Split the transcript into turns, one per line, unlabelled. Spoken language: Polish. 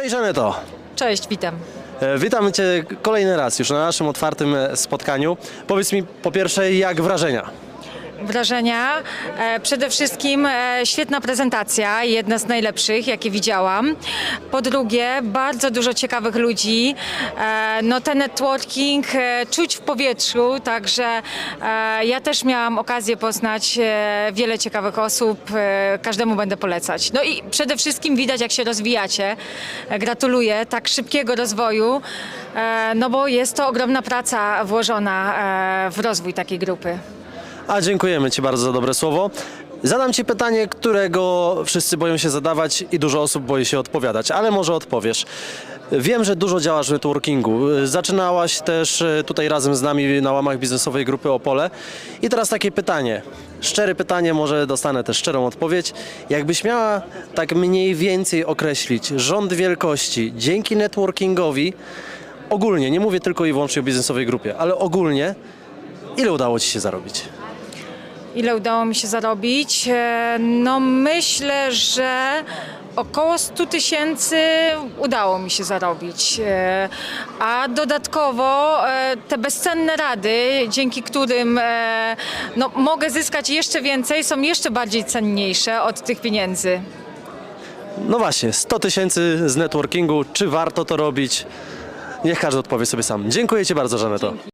Cześć Żaneto.
Cześć, witam.
E, Witamy Cię kolejny raz już na naszym otwartym spotkaniu. Powiedz mi po pierwsze, jak wrażenia?
Wrażenia. E, przede wszystkim e, świetna prezentacja, jedna z najlepszych, jakie widziałam. Po drugie, bardzo dużo ciekawych ludzi. E, no ten networking czuć w powietrzu, także ja też miałam okazję poznać wiele ciekawych osób. Każdemu będę polecać. No i przede wszystkim widać, jak się rozwijacie. Gratuluję tak szybkiego rozwoju, no bo jest to ogromna praca włożona w rozwój takiej grupy.
A dziękujemy Ci bardzo za dobre słowo. Zadam Ci pytanie, którego wszyscy boją się zadawać i dużo osób boi się odpowiadać, ale może odpowiesz. Wiem, że dużo działasz w networkingu. Zaczynałaś też e, tutaj razem z nami na łamach biznesowej grupy Opole. I teraz takie pytanie. Szczere pytanie, może dostanę też szczerą odpowiedź. Jakbyś miała tak mniej więcej określić rząd wielkości dzięki networkingowi, ogólnie, nie mówię tylko i wyłącznie o biznesowej grupie, ale ogólnie, ile udało Ci się zarobić?
Ile udało mi się zarobić? E, No myślę, że około 100 tysięcy udało mi się zarobić. E, A dodatkowo e, te bezcenne rady, dzięki którym no, mogę zyskać jeszcze więcej, są jeszcze bardziej cenniejsze od tych pieniędzy.
No właśnie, 100 tysięcy z networkingu, czy warto to robić? Niech każdy odpowie sobie sam. Dziękuję Ci bardzo, Żaneto.